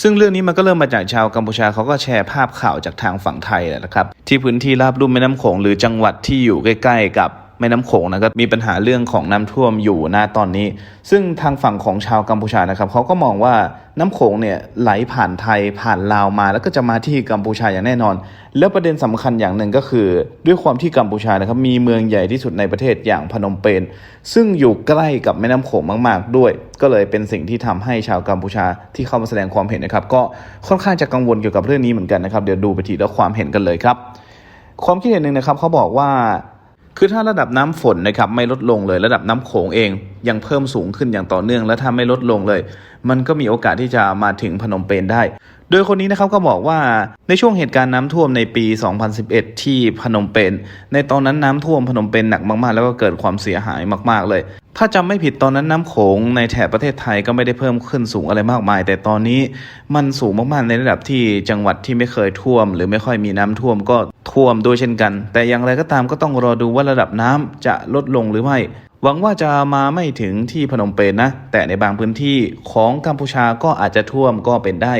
ซึ่งเรื่องนี้มันก็เริ่มมาจากชาวกัมพูชาเขาก็แชร์ภาพข่าวจากทางฝั่งไทยแหละครับ ที่พื้นที่ราบลุ่มแม่น้ำโขงหรือจังหวัดที่อยู่ใกล้ ๆ กับ แม่น้ำโขงนะครับมีปัญหาเรื่องของน้ำท่วมอยู่นะตอนนี้ ซึ่งทางฝั่งของชาวกัมพูชานะครับเขาก็มองว่าน้ำโขงเนี่ยไหลผ่านไทยผ่านลาวมา แล้วก็จะมาที่กัมพูชาอย่างแน่นอน แล้วประเด็นสำคัญอย่างหนึ่งก็คือ ด้วยความที่กัมพูชานะครับมีเมืองใหญ่ที่สุดในประเทศอย่างพนมเปญซึ่งอยู่ใกล้กับแม่น้ำโขงมาก ๆ ด้วย ก็เลยเป็นสิ่งที่ทำให้ชาวกัมพูชาที่เข้ามาแสดงความเห็นนะครับ ก็ค่อนข้างจะกังวลเกี่ยวกับเรื่องนี้เหมือนกันนะครับเดี๋ยวดูไปทีละความเห็นกันเลยครับ ความคิดเห็นหนึ่งนะครับเขาบอกว่า คือถ้าระดับน้ำฝนนะครับไม่ลดลงเลยระดับน้ำโขงเอง ยังเพิ่มสูงขึ้นอย่างต่อเนื่อง และถ้าไม่ลดลงเลย มันก็มีโอกาสที่จะมาถึงพนมเปญได้ โดยคนนี้นะครับก็บอกว่าในช่วงเหตุการณ์น้ำท่วมในปี 2011 ที่พนมเปญในตอนนั้นน้ำท่วมพนมเปญหนักมากๆ แล้วก็เกิดความเสียหายมาก ๆเลย ถ้าจำไม่ผิดตอนนั้นน้ำโขงในแถบประเทศไทยก็ไม่ได้เพิ่มขึ้นสูงอะไรมากมาย แต่ตอนนี้มันสูงมากๆในระดับที่จังหวัดที่ไม่เคยท่วม หรือไม่ค่อยมีน้ำท่วมก็ท่วมด้วยเช่นกัน แต่อย่างไรก็ตามก็ต้องรอดูว่าระดับน้ำจะลดลงหรือไม่ หวังว่าจะมาไม่ถึงที่พนมเปญนะแต่ในบางพื้นที่ของกัมพูชาก็อาจจะท่วมก็เป็นได้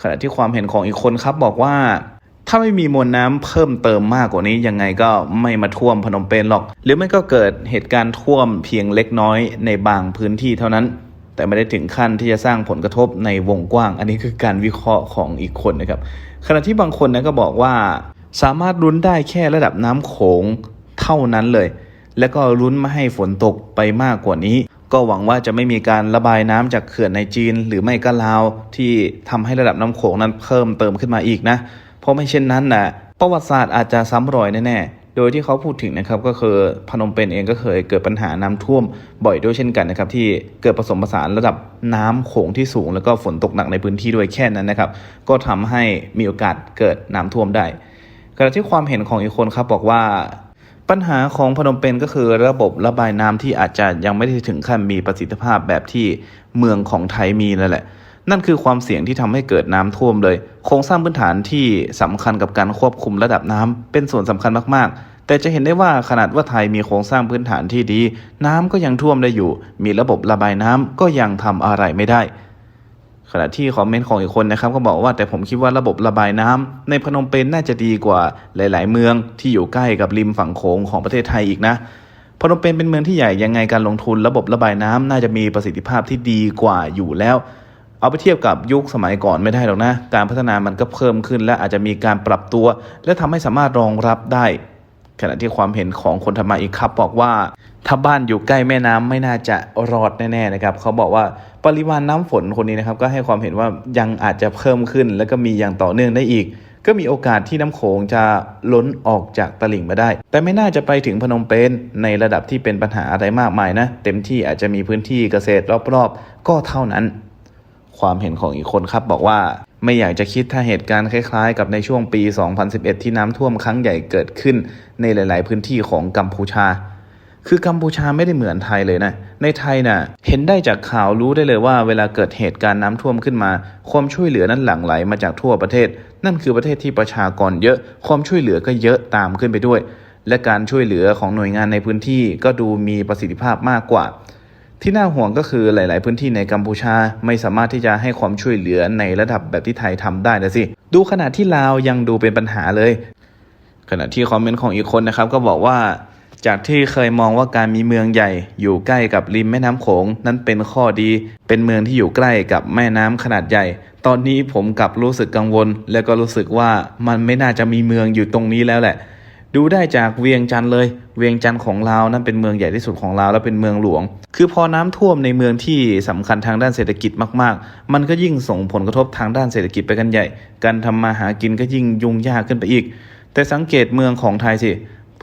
ขณะที่ความเห็นของอีกคนครับบอกว่า ถ้าไม่มีมวลน้ำเพิ่มเติมมากกว่านี้ยังไงก็ไม่มาท่วมพนมเปญหรอก หรือไม่ก็เกิดเหตุการณ์ท่วมเพียงเล็กน้อยในบางพื้นที่เท่านั้น แต่ไม่ได้ถึงขั้นที่จะสร้างผลกระทบในวงกว้าง อันนี้คือการวิเคราะห์ของอีกคนนะครับ ขณะที่บางคนนะก็บอกว่า สามารถลุ้นได้แค่ระดับน้ำโขงเท่านั้นเลย แล้วก็ลุ้นไม่ให้ฝนตกไปมากกว่านี้ก็หวังว่าจะไม่มีการระบายน้ำจากเขื่อนในจีน หรือไม่ก็ลาวที่ทำให้ระดับน้ำโขงนั้นเพิ่มเติมขึ้นมาอีกนะ ราะไม่เช่นนั้นนะประวัติศาสตร์อาจจะซ้ำรอยแน่ๆ โดยที่เขาพูดถึงนะครับก็คือพนมเปญเองก็เคยเกิดปัญหาน้ำท่วมบ่อยด้วยเช่นกันนะครับที่เกิดผสมผสานระดับน้ำโขงที่สูง แล้วก็ฝนตกหนักในพื้นที่ด้วยแค่นั้นนะครับ ก็ทำให้มีโอกาสเกิดน้ำท่วมได้ขณะที่ความเห็นของอีกคนครับบอกว่าปัญหาของพนมเปญก็คือระบบระบายน้ำที่อาจจะยังไม่ได้ถึงขั้นมีประสิทธิภาพแบบที่เมืองของไทยมีนั่นแหละ นั่นคือความเสี่ยงที่ทำให้เกิดน้ำท่วมเลย โครงสร้างพื้นฐานที่สำคัญกับการควบคุมระดับน้ำเป็นส่วนสำคัญมากๆ แต่จะเห็นได้ว่าขนาดว่าไทยมีโครงสร้างพื้นฐานที่ดี น้ำก็ยังท่วมได้อยู่ มีระบบระบายน้ำก็ยังทำอะไรไม่ได้ขณะที่คอมเมนต์ของอีกคนนะครับก็บอกว่าแต่ผมคิดว่าระบบระบายน้ำในพนมเปญน่าจะดีกว่าหลาย ๆ เมืองที่อยู่ใกล้กับริมฝั่งโขงของประเทศไทยอีกนะพนมเปญเป็นเมืองที่ใหญ่ยังไงการลงทุน ระบบระบายน้ำน่าจะมีประสิทธิภาพที่ดีกว่าอยู่แล้ว เอาไปเทียบกับยุคสมัยก่อนไม่ได้หรอกนะ การพัฒนามันก็เพิ่มขึ้น และอาจจะมีการปรับตัว และทำให้สามารถรองรับได้ ขณะที่ความเห็นของคนธรรมาอีกครับ บอกว่าถ้าบ้านอยู่ใกล้แม่น้ำไม่น่าจะรอดแน่ๆนะครับเขาบอกว่าปริมาณน้ำฝนคนนี้นะครับก็ให้ความเห็นว่ายังอาจจะเพิ่มขึ้น และก็มีอย่างต่อเนื่องได้อีก ก็มีโอกาสที่น้ำโขงจะล้นออกจากตลิ่งมาได้ แต่ไม่น่าจะไปถึงพนมเปญในระดับที่เป็นปัญหาอะไรมากมายนะ เต็มที่อาจจะมีพื้นที่เกษตรรอบๆ ก็เท่านั้น ความเห็นของอีกคนครับบอกว่าไม่อยากจะคิดถ้าเหตุการณ์คล้ายๆ กับในช่วงปี 2011 ที่น้ำท่วมครั้งใหญ่เกิดขึ้นในหลาย ๆ พื้นที่ของกัมพูชา คือกัมพูชาไม่ได้เหมือนไทยเลยนะ ในไทยนะ่ะเห็นได้จากข่าวรู้ได้เลยว่า เวลาเกิดเหตุการณ์น้ำท่วมขึ้นมา ความช่วยเหลือนั้นหลั่งไหลมาจากทั่วประเทศ นั่นคือประเทศที่ประชากรเยอะ ความช่วยเหลือก็เยอะตามขึ้นไปด้วย และการช่วยเหลือของหน่วยงานในพื้นที่ก็ดูมีประสิทธิภาพมากกว่า ที่น่าห่วงก็คือหลาย ๆ พื้นที่ในกัมพูชา ไม่สามารถที่จะให้ความช่วยเหลือในระดับแบบที่ไทยทำได้นะสิ ดูขนาดที่ลาวยังดูเป็นปัญหาเลย ขณะที่คอมเมนต์ของอีกคนนะครับก็บอกว่าจากที่เคยมองว่าการมีเมืองใหญ่อยู่ใกล้กับริมแม่น้ำโขงนั้นเป็นข้อดี เป็นเมืองที่อยู่ใกล้กับแม่น้ำขนาดใหญ่ ตอนนี้ผมกลับรู้สึกกังวล และก็รู้สึกว่ามันไม่น่าจะมีเมืองอยู่ตรงนี้แล้วแหละ ดูได้จากเวียงจันทร์เลย เวียงจันทร์ของลาวนั้นเป็นเมืองใหญ่ที่สุดของลาวและเป็นเมืองหลวง คือพอน้ำท่วมในเมืองที่สำคัญทางด้านเศรษฐกิจมาก ๆ มันก็ยิ่งส่งผลกระทบทางด้านเศรษฐกิจไปกันใหญ่ การทำมาหากินก็ยิ่งยุ่งยากขึ้นไปอีก แต่สังเกตเมืองของไทยสิ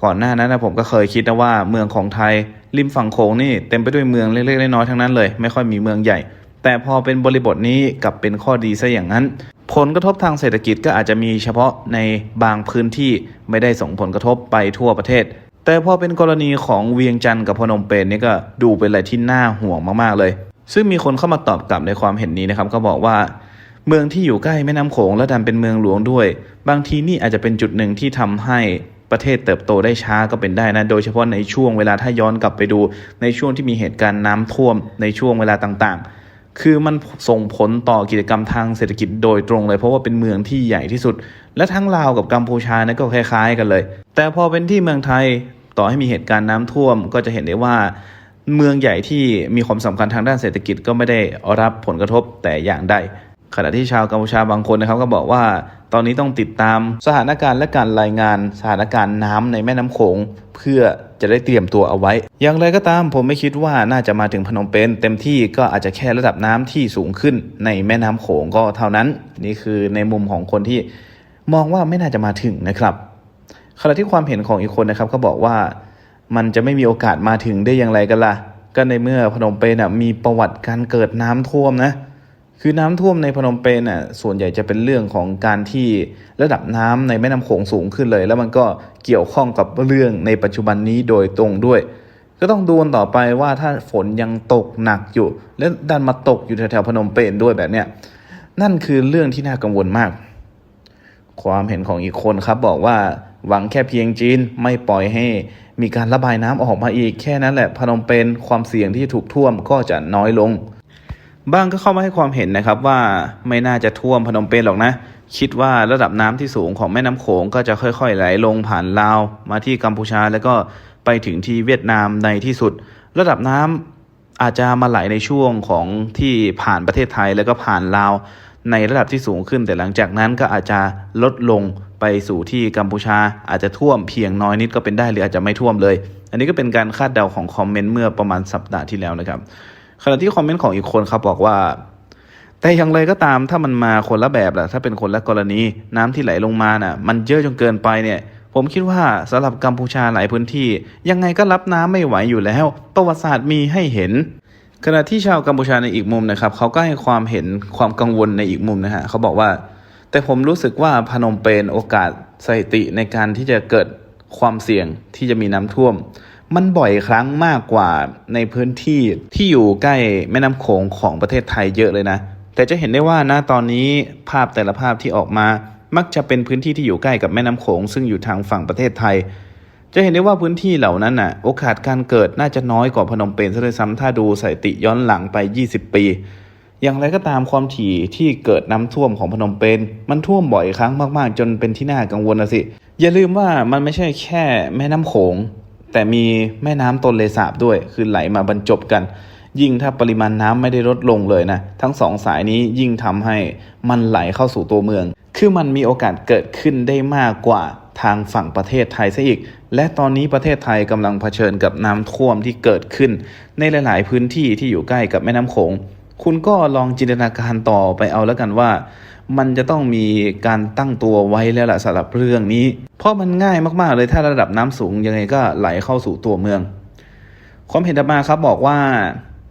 ก่อนหน้านั้นนะผมก็เคยคิดนะว่าเมืองของไทย ริมฝั่งโขงนี่เต็มไปด้วยเมืองเล็กๆน้อยๆทั้งนั้นเลย ไม่ค่อยมีเมืองใหญ่ แต่พอเป็นบริบทนี้กลับเป็นข้อดีซะอย่างนั้น ผลกระทบทางเศรษฐกิจก็อาจจะมีเฉพาะในบางพื้นที่ไม่ได้ส่งผลกระทบไปทั่วประเทศ แต่พอเป็นกรณีของเวียงจันทร์กับพนมเปญนี่ก็ดูเป็นอะไรที่น่าห่วงมากๆเลย ซึ่งมีคนเข้ามาตอบกลับในความเห็นนี้นะครับ ก็บอกว่า เมืองที่อยู่ใกล้แม่น้ำโขงและดันเป็นเมืองหลวงด้วย บางทีนี่อาจจะเป็นจุดหนึ่งที่ทำให้ประเทศเติบโตได้ช้าก็เป็นได้นะ โดยเฉพาะในช่วงเวลาถ้าย้อนกลับไปดู ในช่วงที่มีเหตุการณ์น้ำท่วมในช่วงเวลาต่างๆ คือมันส่งผลต่อกิจกรรมทางเศรษฐกิจโดยตรงเลย เพราะว่าเป็นเมืองที่ใหญ่ที่สุด และทั้งลาวกับกัมพูชานี่ก็คล้ายๆ กันเลย แต่พอเป็นที่เมืองไทยต่อให้มีเหตุการณ์น้ำท่วมก็จะเห็นได้ว่าเมืองใหญ่ที่มีความสำคัญทางด้านเศรษฐกิจก็ไม่ได้รับผลกระทบแต่อย่างใด ขณะที่ชาวกัมพูชาบางคนนะครับก็บอกว่าตอนนี้ต้องติดตามสถานการณ์และการรายงานสถานการณ์น้ำในแม่น้ำโขงเพื่อจะได้เตรียมตัวเอาไว้ อย่างไรก็ตามผมไม่คิดว่าน่าจะมาถึงพนมเปญเต็มที่ก็อาจจะแค่ระดับน้ำที่สูงขึ้นในแม่น้ำโขงก็เท่านั้น นี่คือในมุมของคนที่มองว่าไม่น่าจะมาถึงนะครับขณะที่ความเห็นของอีกคนนะครับก็บอกว่ามันจะไม่มีโอกาสมาถึงได้อย่างไรกันล่ะ ก็ในเมื่อพนมเปญนะมีประวัติการเกิดน้ำท่วมนะ คือน้ำท่วมในพนมเปญน่ะส่วนใหญ่จะเป็นเรื่องของการที่ระดับน้ำในแม่น้ำโขงสูงขึ้นเลย แล้วมันก็เกี่ยวข้องกับเรื่องในปัจจุบันนี้โดยตรงด้วย ก็ต้องดูกันต่อไปว่าถ้าฝนยังตกหนักอยู่ และดันมาตกอยู่แถวๆพนมเปญด้วยแบบเนี้ยนั่นคือเรื่องที่น่ากังวลมาก ความเห็นของอีกคนครับบอกว่าหวังแค่เพียงจีนไม่ปล่อยให้มีการระบายน้ำออกมาอีกแค่นั้นแหละพนมเปญความเสี่ยงที่ถูกท่วมก็จะน้อยลง บางก็เข้ามาให้ความเห็นนะครับว่าไม่น่าจะท่วมพนมเปญหรอกนะ คิดว่าระดับน้ำที่สูงของแม่น้ำโขงก็จะค่อยๆ ไหลลงผ่านลาวมาที่กัมพูชาแล้วก็ไปถึงที่เวียดนามในที่สุด ระดับน้ำอาจจะมาไหลในช่วงของที่ผ่านประเทศไทยแล้วก็ผ่านลาวในระดับที่สูงขึ้น แต่หลังจากนั้นก็อาจจะลดลงไปสู่ที่กัมพูชา อาจจะท่วมเพียงน้อยนิดก็เป็นได้หรืออาจจะไม่ท่วมเลย อันนี้ก็เป็นการคาดเดาของคอมเมนต์เมื่อประมาณสัปดาห์ที่แล้วนะครับ ขณะที่คอมเมนต์ของอีกคนครับบอกว่า แต่อย่างไรก็ตามถ้ามันมาคนละแบบล่ะ ถ้าเป็นคนละกรณีน้ำที่ไหลลงมาน่ะ มันเยอะจนเกินไปเนี่ย ผมคิดว่าสำหรับกัมพูชาหลายพื้นที่ ยังไงก็รับน้ำไม่ไหวอยู่แล้ว ประวัติศาสตร์มีให้เห็นขณะที่ชาวกัมพูชาในอีกมุมนะครับเขาก็ให้ความเห็นความกังวลในอีกมุมนะฮะเขาบอกว่า แต่ผมรู้สึกว่าพนมเปญโอกาสสถิติในการที่จะเกิดความเสี่ยงที่จะมีน้ำท่วม มันบ่อยครั้งมากกว่าในพื้นที่ที่อยู่ใกล้แม่น้ำโขงของประเทศไทยเยอะเลยนะ แต่จะเห็นได้ว่านะตอนนี้ภาพแต่ละภาพที่ออกมา มักจะเป็นพื้นที่ที่อยู่ใกล้กับแม่น้ำโขง ซึ่งอยู่ทางฝั่งประเทศไทย จะเห็นได้ว่าพื้นที่เหล่านั้นน่ะ โอกาสการเกิดน่าจะน้อยกว่าพนมเปญซะด้วยซ้ำถ้าดูสถิติย้อนหลังไป 20 ปี อย่างไรก็ตามความถี่ที่เกิดน้ำท่วมของพนมเปญมันท่วมบ่อยครั้งมากๆ จนเป็นที่น่ากังวลนะสิอย่าลืมว่ามันไม่ใช่แค่แม่น้ำโขง แต่มีแม่น้ำตนเลสาบด้วย คือไหลมาบรรจบกัน ยิ่งถ้าปริมาณน้ำไม่ได้ลดลงเลยนะ ทั้งสองสายนี้ยิ่งทำให้มันไหลเข้าสู่ตัวเมือง คือมันมีโอกาสเกิดขึ้นได้มากกว่าทางฝั่งประเทศไทยซะอีก และตอนนี้ประเทศไทยกำลังเผชิญกับน้ำท่วมที่เกิดขึ้น ในหลาย ๆ พื้นที่ที่อยู่ใกล้กับแม่น้ำโขง คุณก็ลองจินตนาการต่อไปเอาแล้วกันว่า มันจะต้องมีการตั้งตัวไว้แล้วล่ะสำหรับเรื่องนี้ เพราะมันง่ายมากๆเลยถ้าระดับน้ำสูงยังไงก็ไหลเข้าสู่ตัวเมือง ความเห็นต่อมาครับบอกว่า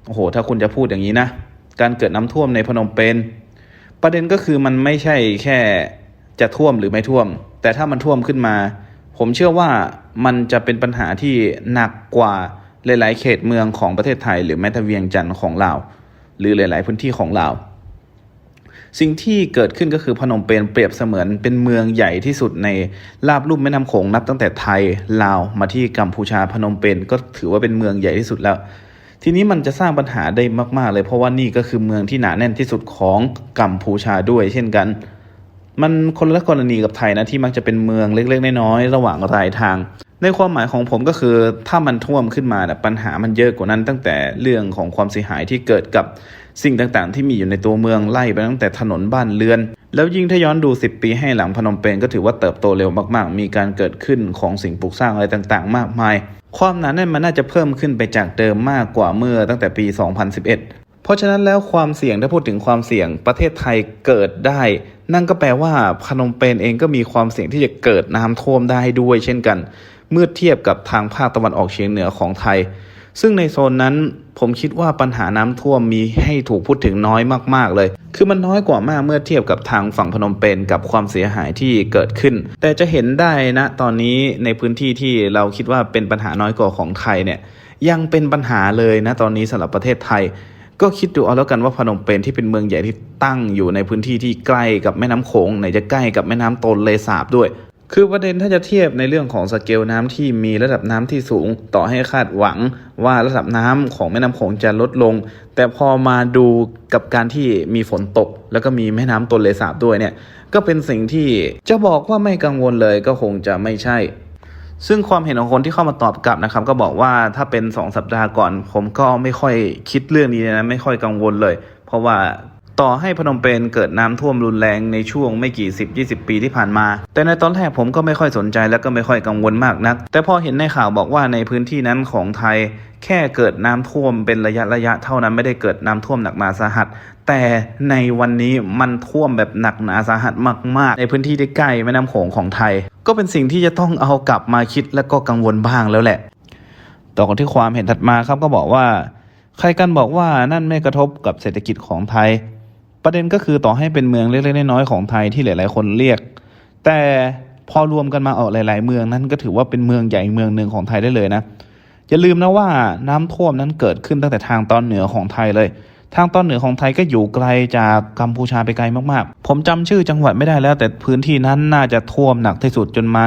โอ้โหถ้าคุณจะพูดอย่างนี้นะ การเกิดน้ำท่วมในพนมเปญประเด็นก็คือมันไม่ใช่แค่จะท่วมหรือไม่ท่วม แต่ถ้ามันท่วมขึ้นมา ผมเชื่อว่ามันจะเป็นปัญหาที่หนักกว่าหลาย ๆ เขตเมืองของประเทศไทย หรือแม้แต่เวียงจันทร์ของลาวหรือหลาย ๆ พื้นที่ของลาว สิ่งที่เกิดขึ้นก็คือพนมเปญเปรียบเสมือนเป็นเมืองใหญ่ที่สุดในลาบลุ่มแม่น้ำโขงนับตั้งแต่ไทยลาวมาที่กัมพูชาพนมเปญก็ถือว่าเป็นเมืองใหญ่ที่สุดแล้ว ทีนี้มันจะสร้างปัญหาได้มาก ๆ เลยเพราะว่านี่ก็คือเมืองที่หนาแน่นที่สุดของกัมพูชาด้วย เช่นกัน มันคนละกรณีกับไทยนะที่มักจะเป็นเมืองเล็ก ๆ น้อยๆระหว่างรายทางในความหมายของผมก็คือถ้ามันท่วมขึ้นมาปัญหามันเยอะกว่านั้นตั้งแต่เรื่องของความเสียหายที่เกิดกับ สิ่งต่างๆ ที่มีอยู่ในตัวเมืองไล่ไปตั้งแต่ถนนบ้านเรือน แล้วยิ่งถ้าย้อนดู 10 ปีให้หลังพนมเปญก็ถือว่าเติบโตเร็วมากๆ มีการเกิดขึ้นของสิ่งปลูกสร้างอะไรต่างๆ มากมาย ความหนาแน่นมันน่าจะเพิ่มขึ้นไปจากเดิมมากกว่าเมื่อตั้งแต่ปี 2011 เพราะฉะนั้นแล้วความเสี่ยงถ้าพูดถึงความเสี่ยงประเทศไทยเกิดได้ นั่นก็แปลว่าพนมเปญเองก็มีความเสี่ยงที่จะเกิดน้ำท่วมได้ด้วย เช่นกัน เมื่อเทียบกับทางภาคตะวันออกเฉียงเหนือของไทย ซึ่งในโซนนั้นผมคิดว่าปัญหาน้ำท่วมมีให้ถูกพูดถึงน้อยมาก ๆ เลย คือมันน้อยกว่ามากเมื่อเทียบกับทางฝั่งพนมเปญกับความเสียหายที่เกิดขึ้น แต่จะเห็นได้นะตอนนี้ในพื้นที่ที่เราคิดว่าเป็นปัญหาน้อยกว่าของไทยเนี่ยยังเป็นปัญหาเลยนะตอนนี้สำหรับประเทศไทย ก็คิดดูเอาแล้วกันว่าพนมเปญที่เป็นเมืองใหญ่ที่ตั้งอยู่ในพื้นที่ที่ใกล้กับแม่น้ำโขงไหนจะใกล้กับแม่น้ำตนเลสาบด้วย คือประเด็นถ้าจะเทียบในเรื่องของสเกลน้ำที่มีระดับน้ำที่สูง ต่อให้คาดหวังว่าระดับน้ำของแม่น้ำโขงจะลดลง แต่พอมาดูกับการที่มีฝนตก แล้วก็มีแม่น้ำตนเลสาบด้วยเนี่ยก็เป็นสิ่งที่จะบอกว่าไม่กังวลเลยก็คงจะไม่ใช่ ซึ่งความเห็นของคนที่เข้ามาตอบกลับนะครับ ก็บอกว่าถ้าเป็น 2 สัปดาห์ก่อน ผมก็ไม่ค่อยคิดเรื่องนี้นะไม่ค่อยกังวลเลย เพราะว่า ต่อให้พนมเปญเกิดน้ำท่วมรุนแรงในช่วงไม่กี่ 10 20 ปีที่ผ่านมา แต่ในตอนแรกผมก็ไม่ค่อยสนใจแล้วก็ไม่ค่อยกังวลมากนัก แต่พอเห็นในข่าวบอกว่าในพื้นที่นั้นของไทย แค่เกิดน้ำท่วมเป็นระยะระยะเท่านั้นไม่ได้เกิดน้ำท่วมหนักหนาสาหัส แต่ในวันนี้มันท่วมแบบหนักหนาสาหัสมาก ๆ ในพื้นที่ที่ใกล้แม่น้ำโขงของไทย ก็เป็นสิ่งที่จะต้องเอากลับมาคิดและก็กังวลบ้างแล้วแหละ ต่อกันที่ความเห็นถัดมาครับก็บอกว่าใครกันบอกว่านั่นไม่กระทบกับเศรษฐกิจของไทย ประเด็นก็คือต่อให้เป็นเมืองเล็กๆน้อยๆของไทยที่หลาย ๆ คนเรียก แต่พอรวมกันมาออกหลาย ๆ เมืองนั้นก็ถือว่าเป็นเมืองใหญ่เมืองหนึ่งของไทยได้เลยนะอย่าลืมนะว่าน้ำท่วมนั้นเกิดขึ้นตั้งแต่ทางตอนเหนือของไทยเลย ทางตอนเหนือของไทยก็อยู่ไกลจากกัมพูชาไปไกลมากๆ ผมจำชื่อจังหวัดไม่ได้แล้ว แต่พื้นที่นั้นน่าจะท่วมหนักที่สุดจนมา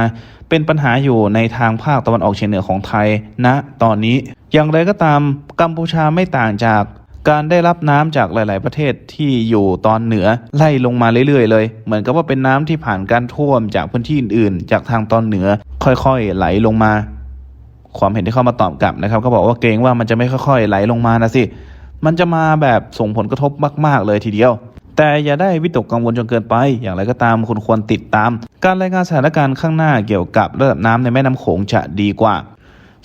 เป็นปัญหาอยู่ในทางภาคตะวันออกเฉียงเหนือของไทยณตอนนี้ อย่างไรก็ตามกัมพูชาไม่ต่างจาก การได้รับน้ำจากหลาย ๆ ประเทศที่อยู่ตอนเหนือไล่ลงมาเรื่อย ๆ เลย เหมือนกับว่าเป็นน้ำที่ผ่านการท่วมจากพื้นที่อื่น ๆ จากทางตอนเหนือค่อย ๆ ไหลลงมา ความเห็นที่เข้ามาตอบกลับนะครับ ก็บอกว่าเกรงว่ามันจะไม่ค่อย ๆ ไหลลงมานะสิมันจะมาแบบส่งผลกระทบมาก ๆ เลยทีเดียวแต่อย่าได้วิตกกังวลจนเกินไป อย่างไรก็ตามคุณควรติดตาม การรายงานสถานการณ์ข้างหน้าเกี่ยวกับระดับน้ำในแม่น้ำโขงจะดีกว่า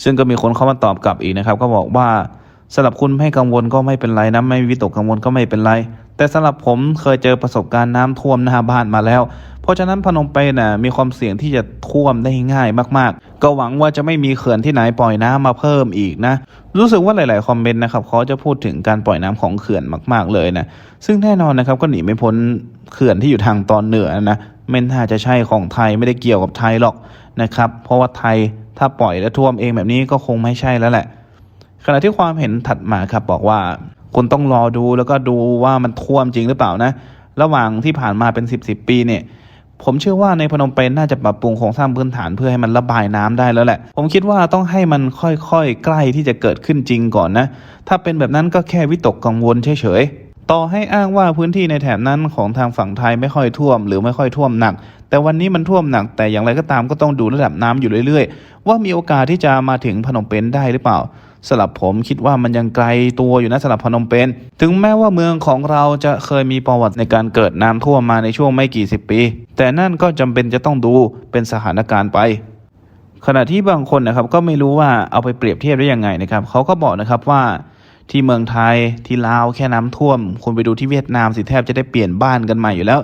ซึ่งก็มีคนเข้ามาตอบกลับอีกนะครับ ก็บอกว่า สำหรับคุณไม่กังวลก็ไม่เป็นไรนะไม่วิตกกังวลก็ไม่เป็นไร แต่สำหรับผมเคยเจอประสบการณ์น้ำท่วมหน้าบ้านมาแล้ว เพราะฉะนั้นพนมเปญน่ะมีความเสี่ยงที่จะท่วมได้ง่ายมากๆ ก็หวังว่าจะไม่มีเขื่อนที่ไหนปล่อยน้ำมาเพิ่มอีกนะ รู้สึกว่าหลาย ๆ คอมเมนต์นะครับเขาจะพูดถึงการปล่อยน้ำของเขื่อนมาก ๆ เลยนะซึ่งแน่นอนนะครับก็หนีไม่พ้นเขื่อนที่อยู่ทางตอนเหนือนะไม่น่าจะใช่ของไทยไม่ได้เกี่ยวกับไทยหรอกนะครับเพราะว่าไทยถ้าปล่อยแล้วท่วมเองแบบนี้ก็คงไม่ใช่แล้วแหละ ขณะที่ความเห็นถัดมาครับบอกว่าคุณต้องรอดูแล้วก็ดูว่ามันท่วมจริงหรือเปล่านะ ระหว่างที่ผ่านมาเป็น 10บสปีเนี่ยผมเชื่อว่าในพนมเปญน่าจะปรับปรุงโครงสร้างพื้นฐานเพื่อให้มันระบายน้ำได้แล้วแหละ ผมคิดว่าต้องให้มันค่อยๆ ใกล้ที่จะเกิดขึ้นจริงก่อนนะ ถ้าเป็นแบบนั้นก็แค่วิตกกังวลเฉยๆ ต่อให้อ้างว่าพื้นที่ในแถบนั้นของทางฝั่งไทยไม่ค่อยท่วม หรือไม่ค่อยท่วมหนัก แต่วันนี้มันท่วมหนัก แต่อย่างไรก็ตามก็ต้องดูระดับน้ำอยู่เรื่อยๆ ว่ามีโอกาสที่จะมาถึงพนมเปญได้หรือเปล่าสำหรับผมคิดว่ามันยังไกลตัวอยู่นะสำหรับพนมเปญถึงแม้ว่าเมืองของเราจะเคยมีประวัติในการเกิดน้ำท่วมมาในช่วงไม่กี่สิบปี แต่นั่นก็จำเป็นจะต้องดูเป็นสถานการณ์ไป ขณะที่บางคนนะครับก็ไม่รู้ว่าเอาไปเปรียบเทียบได้ยังไงนะครับเขาก็บอกนะครับว่า ที่เมืองไทยที่ลาวแค่น้ำท่วมคุณไปดูที่เวียดนามสิแทบจะได้เปลี่ยนบ้านกันใหม่อยู่แล้ว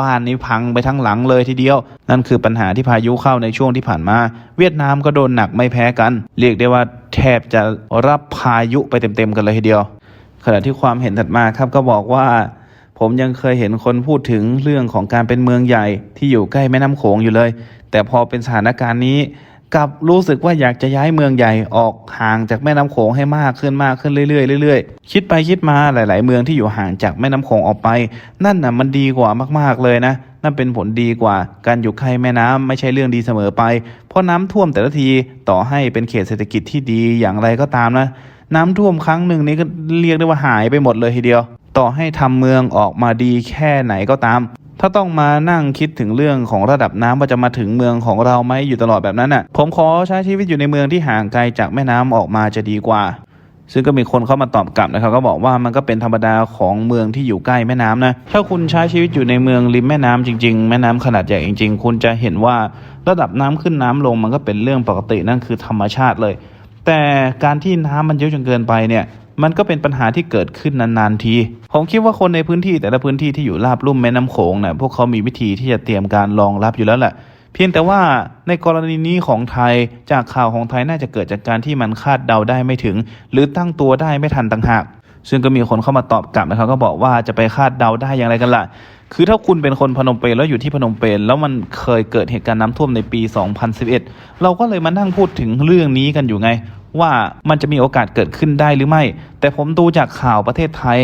บ้านนี้พังไปทั้งหลังเลยทีเดียว นั่นคือปัญหาที่พายุเข้าในช่วงที่ผ่านมา เวียดนามก็โดนหนักไม่แพ้กัน เรียกได้ว่าแทบจะรับพายุไปเต็มๆกันเลยทีเดียว ขณะที่ความเห็นถัดมาครับก็บอกว่าผมยังเคยเห็นคนพูดถึงเรื่องของการเป็นเมืองใหญ่ที่อยู่ใกล้แม่น้ำโขงอยู่เลย แต่พอเป็นสถานการณ์นี้ กลับรู้สึกว่าอยากจะย้ายเมืองใหญ่ออกห่างจากแม่น้ำโขงให้มากขึ้นมากขึ้นเรื่อยๆเรื่อยๆ คิดไปคิดมาหลาย ๆ เมืองที่อยู่ห่างจากแม่น้ำโขงออกไป นั่นน่ะมันดีกว่ามากๆเลยนะนั่นเป็นผลดีกว่าการอยู่ใกล้แม่น้ำไม่ใช่เรื่องดีเสมอไป เพราะน้ำท่วมแต่ละทีต่อให้เป็นเขตเศรษฐกิจที่ดีอย่างไรก็ตามนะ น้ำท่วมครั้งหนึ่งนี้ก็เรียกได้ว่าหายไปหมดเลยทีเดียว ต่อให้ทำเมืองออกมาดีแค่ไหนก็ตาม ถ้าต้องมานั่งคิดถึงเรื่องของระดับน้ำว่าจะมาถึงเมืองของเราไหมอยู่ตลอดแบบนั้นน่ะ ผมขอใช้ชีวิตอยู่ในเมืองที่ห่างไกลจากแม่น้ำออกมาจะดีกว่า ซึ่งก็มีคนเข้ามาตอบกลับนะครับ ก็บอกว่ามันก็เป็นธรรมดาของเมืองที่อยู่ใกล้แม่น้ำนะ ถ้าคุณใช้ชีวิตอยู่ในเมืองริมแม่น้ำจริง ๆ แม่น้ำขนาดใหญ่จริง ๆ คุณจะเห็นว่าระดับน้ำขึ้นน้ำลงมันก็เป็นเรื่องปกตินั่นคือธรรมชาติเลย แต่การที่น้ำมันเยอะจนเกินไปเนี่ย มันก็เป็นปัญหาที่เกิดขึ้นนานๆที ผมคิดว่าคนในพื้นที่แต่ละพื้นที่ที่อยู่ราบลุ่มแม่น้ำโขงเนี่ยพวกเขามีวิธีที่จะเตรียมการรองรับอยู่แล้วแหละเพียงแต่ว่าในกรณีนี้ของไทยจากข่าวของไทยน่าจะเกิดจากการที่มันคาดเดาได้ไม่ถึง หรือตั้งตัวได้ไม่ทันต่างหากซึ่งก็มีคนเข้ามาตอบกลับนะครับก็บอกว่าจะไปคาดเดาได้อย่างไรกันล่ะ คือถ้าคุณเป็นคนพนมเปญแล้วอยู่ที่พนมเปญแล้วมันเคยเกิดเหตุการณ์น้ำท่วมในปี 2011 เราก็เลยมานั่งพูดถึงเรื่องนี้กันอยู่ไง ว่ามันจะมีโอกาสเกิดขึ้นได้หรือไม่ แต่ผมดูจากข่าวประเทศไทย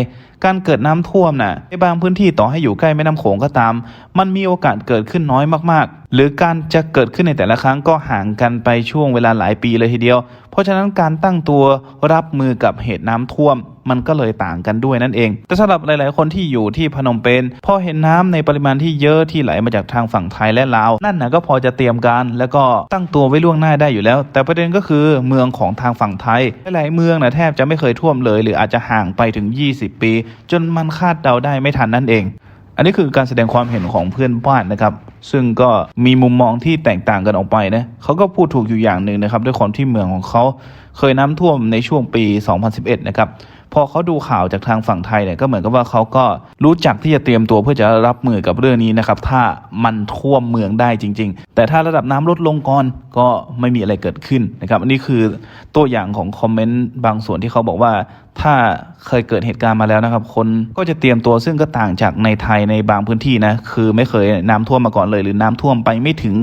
การเกิดน้ำท่วมน่ะในบางพื้นที่ต่อให้อยู่ใกล้แม่น้ำโขงก็ตาม มันมีโอกาสเกิดขึ้นน้อยมากๆ หรือการจะเกิดขึ้นในแต่ละครั้งก็ห่างกันไปช่วงเวลาหลายปีเลยทีเดียว เพราะฉะนั้นการตั้งตัวรับมือกับเหตุน้ำท่วมมันก็เลยต่างกันด้วยนั่นเอง แต่สำหรับหลาย ๆ คนที่อยู่ที่พนมเปญพอเห็นน้ำในปริมาณที่เยอะที่ไหลมาจากทางฝั่งไทยและลาว นั่นนะก็พอจะเตรียมการ แล้วก็ตั้งตัวไว้ล่วงหน้าได้อยู่แล้ว แต่ประเด็นก็คือเมืองของทางฝั่งไทย หลาย ๆ เมืองนะแทบจะไม่เคยท่วมเลยหรืออาจจะห่างไปถึง 20 ปี จนมันคาดเดาได้ไม่ทันนั่นเอง อันนี้คือการแสดงความเห็นของเพื่อนบ้านนะครับ ซึ่งก็มีมุมมองที่แตกต่างกันออกไปนะเขาก็พูดถูกอยู่อย่างหนึ่งนะครับ ด้วยความที่เมืองของเขาเคยน้ำท่วมในช่วงปี 2011 นะครับ พอเขาดูข่าวจากทางฝั่งไทยเนี่ยก็เหมือนกับว่าเขาก็รู้จักที่จะเตรียมตัวเพื่อจะรับมือกับเรื่องนี้นะครับถ้ามันท่วมเมืองได้จริง ๆ แต่ถ้าระดับน้ำลดลงก่อนก็ไม่มีอะไรเกิดขึ้นนะครับอันนี้คือตัวอย่างของคอมเมนต์บางส่วนที่เขาบอกว่าถ้าเคยเกิดเหตุการณ์มาแล้วนะครับ คนก็จะเตรียมตัวซึ่งก็ต่างจากในไทยในบางพื้นที่นะคือไม่เคยน้ำท่วมมาก่อนเลย หรือน้ำท่วมไปไม่ถึง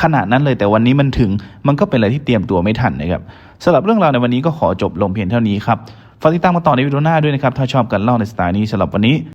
ขนาดนั้นเลย แต่วันนี้มันถึงมันก็เป็นอะไรที่เตรียมตัวไม่ทันนะครับสำหรับเรื่องราวในวันนี้ก็ขอจบลงเพียงเท่านี้ครับ ฝากติดตามมาต่อในวิดีโอหน้าด้วยนะครับ ถ้าชอบกันเล่าในสไตล์นี้สำหรับวันนี้